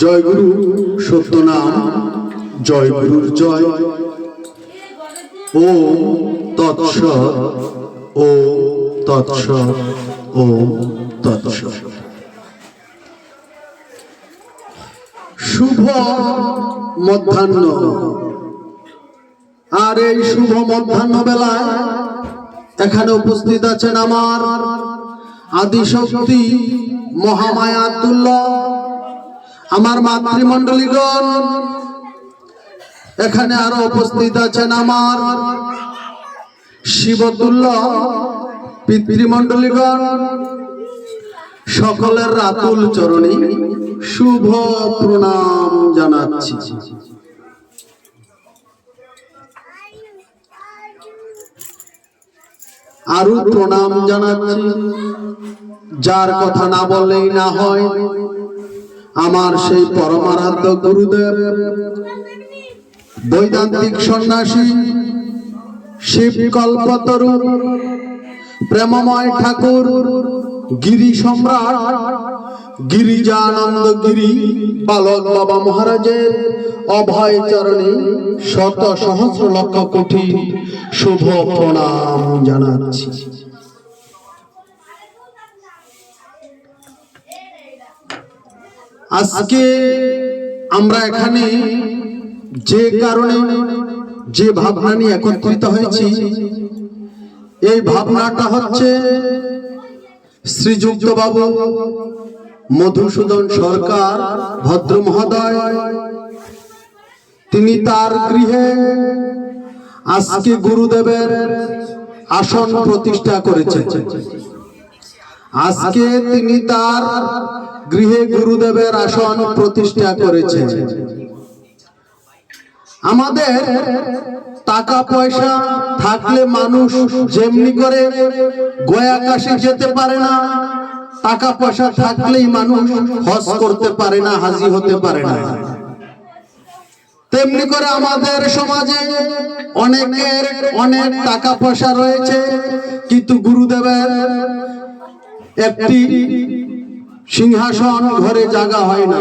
জয় গুরু সত্যনাম জয় গুরুর জয়। ও তৎস ও তৎস ও তৎস শুভ মধ্যাহ্ন। আর এই শুভ মধ্যাহ্ন বেলায় এখানে উপস্থিত আছেন আমার আদিশক্তি মহামায়া তুল্য আমার মাতৃমণ্ডলীগণ, এখানে আরও উপস্থিত আছেন আমার শিবতুল্য পিতৃমণ্ডলীগণ, সকলের রাতুল চরণে শুভ প্রণাম জানাচ্ছি। আরও প্রণাম জানাচ্ছি, যার কথা না বললেই না হয় আমার সেই পরমারাধ্য গুরুদেব বৈদান্তিক সন্ন্যাসী শিব কল্পতরু প্রেমময় ঠাকুর, গিরি সম্রাট, গিরিজানন্দ গিরি, বালক বাবা মহারাজের অভয় চরণে শত সহস্র লক্ষ কোটি শুভ প্রণাম জানাচ্ছি। আজকে আমরা এখানে যে কারণে যে ভাবনা নিয়ে একত্রিত হয়েছি, এই ভাবনাটা হচ্ছে শ্রীযুক্ত বাবু মধুসূদন সরকার ভদ্র মহোদয়। তিনি তার গৃহে আজকে গুরুদেবের আসন প্রতিষ্ঠা করেছেন। আজকে তিনি তার গৃহে গুরুদেবের আসন প্রতিষ্ঠা করেছেন। আমাদের টাকা পয়সা থাকলে মানুষ যেমনি করে গয়া কাশি যেতে পারে না টাকা পয়সা থাকলেই মানুষ হজ করতে পারে না, হাজি হতে পারে না। তেমনি করে আমাদের সমাজে অনেকের অনেক টাকা পয়সা রয়েছে, কিন্তু গুরুদেবের একটি সিংহাসন ঘরে জাগা হয় না।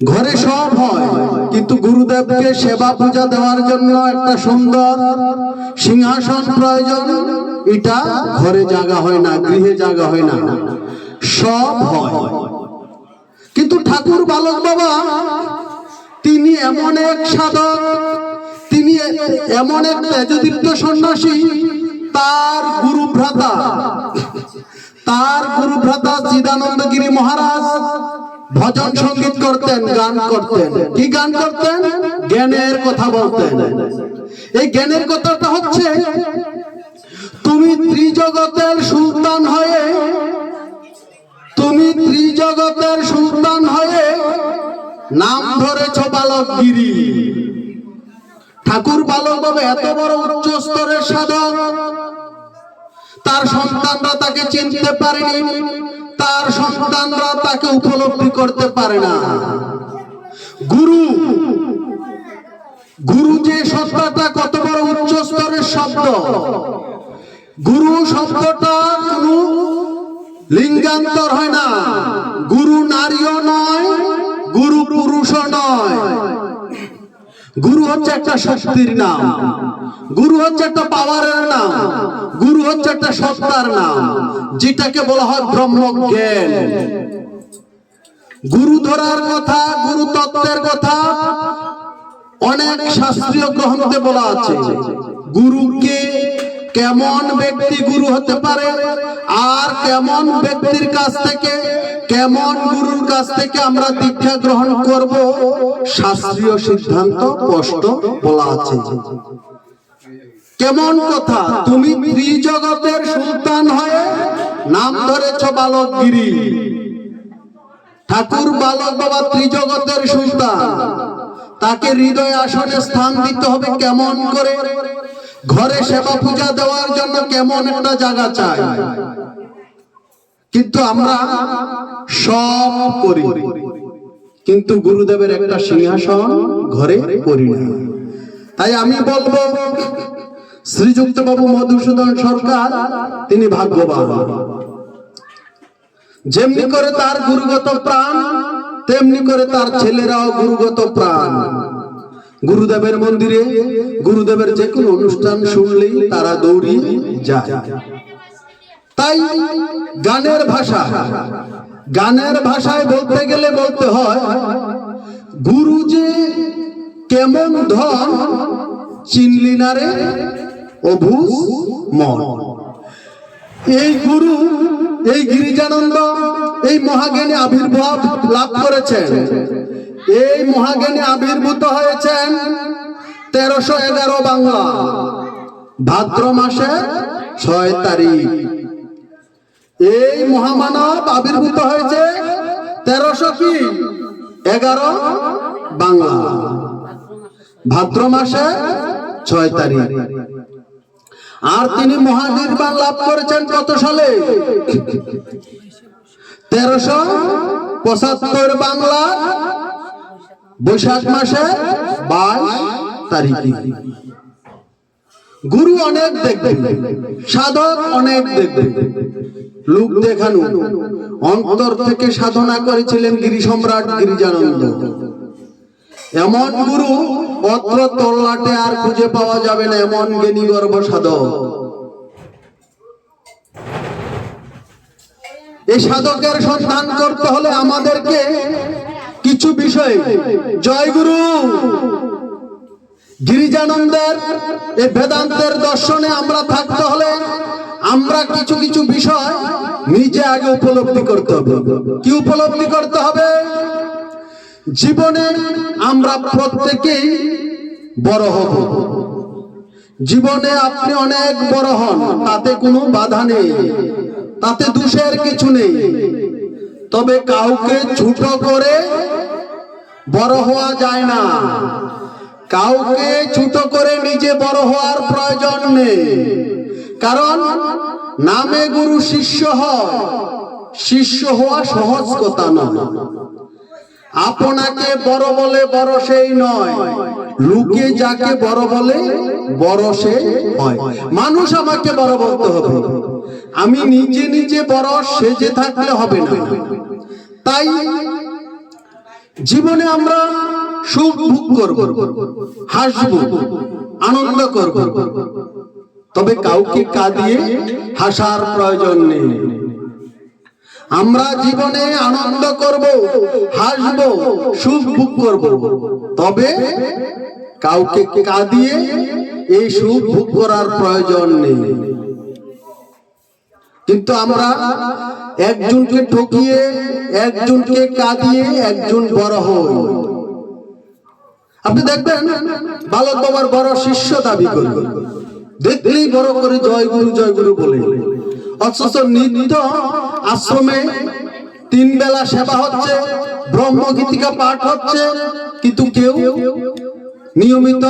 ঘরে সব হয়, কিন্তু গুরুদেবকে সেবা পূজা দেওয়ার জন্য একটা সুন্দর সিংহাসন প্রয়োজন। এটা ঘরে জাগা হয় না, গৃহে জাগা হয় না। সব হয়। কিন্তু ঠাকুর বালক বাবা, তিনি এমন এক সাধক, তিনি এমন এক তেজদীপ্ত সন্ন্যাসী, তার গুরু ভ্রাতা তার গুরু ভ্রাতা চিদানন্দগিরি মহারাজ ভজন সংগীত করতেন, গান করতেন। কি গান করতেন? জ্ঞানের কথা বলতেন। এই জ্ঞানের কথাটা হচ্ছে, তুমি ত্রিজগতের সুলতান হয়ে, তুমি ত্রিজগতের সুলতান হয়ে নাম ধরেছ বালকগিরি। ঠাকুর বালক বাবা, এত বড় উচ্চ স্তরের সাধক তার সন্তানরা তাকে চিনতে পারেনি, তার সন্তানরা তাকে উপলব্ধি করতে পারে না। গুরু গুরু যে সত্তাটা কত বড় উচ্চ স্তরের শব্দ। গুরু শব্দটা কোনো লিঙ্গান্তর হয় না। গুরু নারীও নয়, গুরু পুরুষও নয়। গুরু হচ্ছে একটা শক্তির নাম। গুরু হচ্ছে একটা পাওয়ারের নাম। গুরু হচ্ছে একটা সত্তার নাম, যেটাকে বলা হয় ব্রহ্ম জ্ঞান গুরু ধরার কথা, গুরু তত্ত্বের কথা অনেক শাস্ত্রীয় গ্রন্থে বলা আছে। গুরুকে কেমন ব্যক্তি গুরু হতে পারে, আর কেমন ব্যক্তির কাছ থেকে কেমন গুরুর কাছ থেকে আমরা দীক্ষা গ্রহণ করব। শাস্ত্রীয় সিদ্ধান্ত স্পষ্ট বলা আছে। কেমন কথা? তুমি ত্রিজগতের সুলতান হয়ে নাম ধরেছ বালকগিরি। ঠাকুর বালক বাবা ত্রিজগতের সুলতান। তাকে হৃদয় আসনে স্থান দিতে হবে কেমন করে? ঘরে সেবা পূজা দেওয়ার জন্য কেমন একটা জায়গা চাই? কিন্তু আমরা সব করি কিন্তু গুরুদেবের একটা সিংহাসন ঘরে করি না। তাই আমি বলব শ্রীযুক্ত বাবু মধুসূদন সরকার, তিনি ভাগ্যবান। যেমনি করে তার গুরুগত প্রাণ, তেমনি করে তার ছেলেরাও গুরুগত প্রাণ। গুরুদেবের মন্দিরে, গুরুদেবের যে কোনো অনুষ্ঠান শুনলেই তারা দৌড়িয়ে যায়। তাই গানের ভাষা, গানের ভাষায় বলতে গেলে বলতে হয়, গুরু যে কেমন ধন, চিনলি না রে অভুজ মন। এই গুরু, এই গিরিজানন্দ, এই মহাজ্ঞানী আবির্ভাব লাভ করেছেন। এই মহাজ্ঞানী আবির্ভূত হয়েছেন তেরোশো এগারো বাংলা ভাদ্র মাসে ছয় তারিখ। এই মহামানব আবির্ভূত হয়েছে তেরোশো কি? এগারো বাংলা। ভাদ্র মাসে ছয় তারিখ। আর তিনি মহানির্বাণ লাভ করেছেন কত সালে? তেরোশো পঁচাত্তর বাংলা বৈশাখ মাসে বাইশ তারিখে। গুরু অনেক দেখবে, সাধক অনেক দেখবে। লোক দেখানো, অন্তর থেকে সাধনা করেছিলেন গিরি সম্রাট গিরিজানন্দ। এমন গুরু অত্র তল্লাটে আর খুঁজে পাওয়া যাবে না, এমন জ্ঞানী গর্ব সাধক। এই সাধকের সন্ধান করতে হলে আমাদেরকে কিছু বিষয়, জয় গুরু! গিরিজানন্দের এই বেদান্তের দর্শনে আমরা থাকতে হলে আমরা কিছু কিছু বিষয় নিজে আগে উপলব্ধি করতে হবে। কি উপলব্ধি করতে হবে? জীবনে আমরা প্রত্যেকেই বড় হব। জীবনে আপনি অনেক বড় হন, তাতে কোনো বাধা নেই, তাতে দোষের কিছু নেই। তবে কাউকে ছোট করে বড় হওয়া যায় না। কাউকে ছোট করে নিজে বড় হওয়ার প্রয়োজন নেই। কারণ নামে গুরু শিষ্য হয়, শিষ্য হওয়া সহজ কথা নয়। আপনাকে বড় বলে বড় সেই নয়, লোকে যাকে বড় বলে বড় সে হয়। মানুষ আমাকে বড় বলতে হবে। আমি নিজে নিজে বড়, সেজে থাকলে হবে না। তাই জীবনে আমরা সুখ ভোগ করব, হাসব, আনন্দ করব। তবে কাউকে কাঁদিয়ে হাসার প্রয়োজন নেই। আমরা জীবনে আনন্দ করব, হাসব সুখ ভোগ করব। তবে কাউকে কাঁদিয়ে এই সুখ ভোগ করার প্রয়োজন নেই। কিন্তু আমরা একজনকে ঠকিয়ে, একজনকে কাঁদিয়ে একজন বড় হই। আপনি দেখবেন বালক বাবার বড় শিষ্য দাবি করবে দেখলেই বড় করে জয় গুরু জয় গুরু বলে। অথচ নিত্য আশ্রমে তিন বেলা সেবা হচ্ছে ব্রহ্মগীতিকা পাঠ হচ্ছে, কিন্তু কেউ নিয়মিত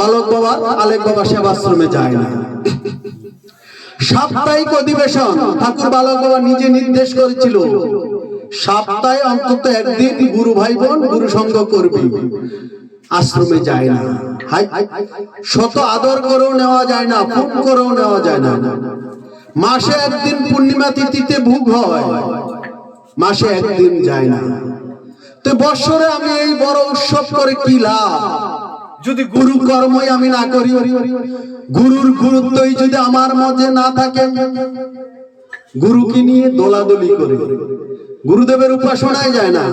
বালক বাবার আলেক বাবা সেবাশ্রমে যায় না। সাপ্তাহিক অধিবেশন ঠাকুর বালক বাবা নিজে নির্দেশ করেছিল। সপ্তাহে অন্তত একদিন গুরু ভাই বোন, গুরু সঙ্গ করবি। আশ্রমে যায় না। শত আদর করেও নেওয়া যায় না ফোন করেও নেওয়া যায় না। মাসে একদিন পূর্ণিমা তিথিতে ভোগ হয়, মাসে একদিন যায় না। তো বৎসরে আমি এই বড় উৎসব করে কি লাভ? যদি গুরু কর্মই আমি না করি, গুরুর গুরুত্বই যদি আমার মধ্যে না থাকে, গুরুকে নিয়ে দোলাদলি করে। গুরুদেবের উপাসনায় যায় না।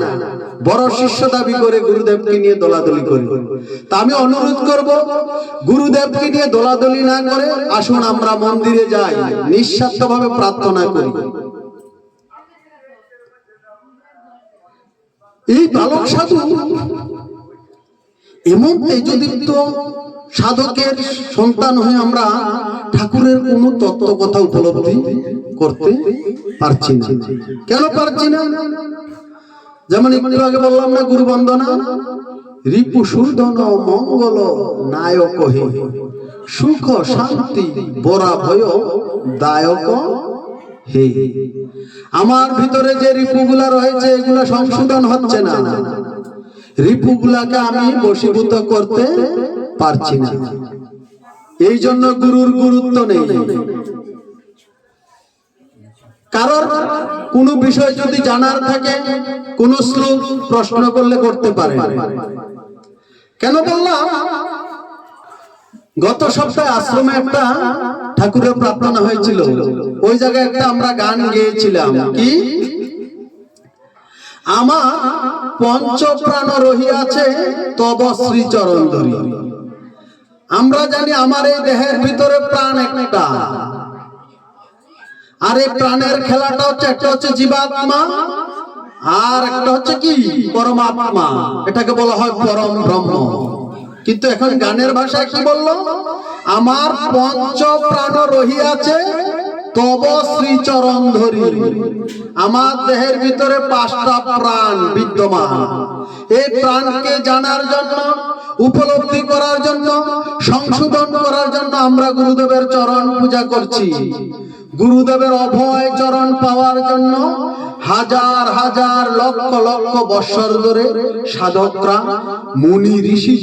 বড় শিষ্য দাবি করে গুরুদেবকে নিয়ে দোলাদলি করি। তা আমি অনুরোধ করব, গুরুদেবকে নিয়ে দোলাদলি না করে আসুন আমরা মন্দিরে যাই, নিঃস্বার্থভাবে প্রার্থনা করি। এই বালক সাধু এমন তেজদীপ্ত সাধকের সন্তান হয়ে আমরা ঠাকুরের কোন তত্ত্ব কথা উপলব্ধি করতে পারছি না। কেন পারছি না? যেমন একটু আগে বললাম না গুরু বন্দনা রিপু সুদন মঙ্গল নায়ক হে, সুখ শান্তি বরা ভয় দায়ক হে। আমার ভিতরে যে রিপুগুলা রয়েছে, এগুলা সংশোধন হচ্ছে না। রিপুগুলাকে আমি বশীভূত করতে পারছি না। এই জন্য গুরুর গুরুত্ব নেই। কারণ কোনো বিষয় যদি জানার থাকে, কোন শ্লোক প্রশ্ন করলে করতে পারে। কেন বললাম? গত সপ্তাহে আশ্রমে একটা ঠাকুরের প্রার্থনা হয়েছিল। ওই জায়গায় একটা আমরা গান গেয়েছিলাম। কি? আমার পঞ্চ পঞ্চপ্রাণ রহিয়াছে, তব শ্রীচরণ ধরি। আমরা জানি আমার এই দেহের ভিতরে প্রাণ একটা। আর এই প্রাণের খেলাটা হচ্ছে, একটা হচ্ছে জীবাত্মা, আর একটা হচ্ছে কি? পরমাত্মা। এটাকে বলা হয় পরম ব্রহ্ম। কিন্তু এখন গানের ভাষায় কি বলল? আমার পঞ্চ প্রাণ রহিয়াছে তব শ্রীচরণ ধরি। আমার দেহের ভিতরে পাঁচটা প্রাণ বিদ্যমান। এই প্রাণকে জানার জন্য, উপলব্ধি করার জন্য, সংশোধন করার জন্য আমরা গুরুদেবের চরণ পূজা করছি। গুরুদেবের অভয় চরণ পাওয়ার জন্য হাজার হাজার লক্ষ লক্ষ বৎসর ধরে সাধকরা, মুনি, ঋষি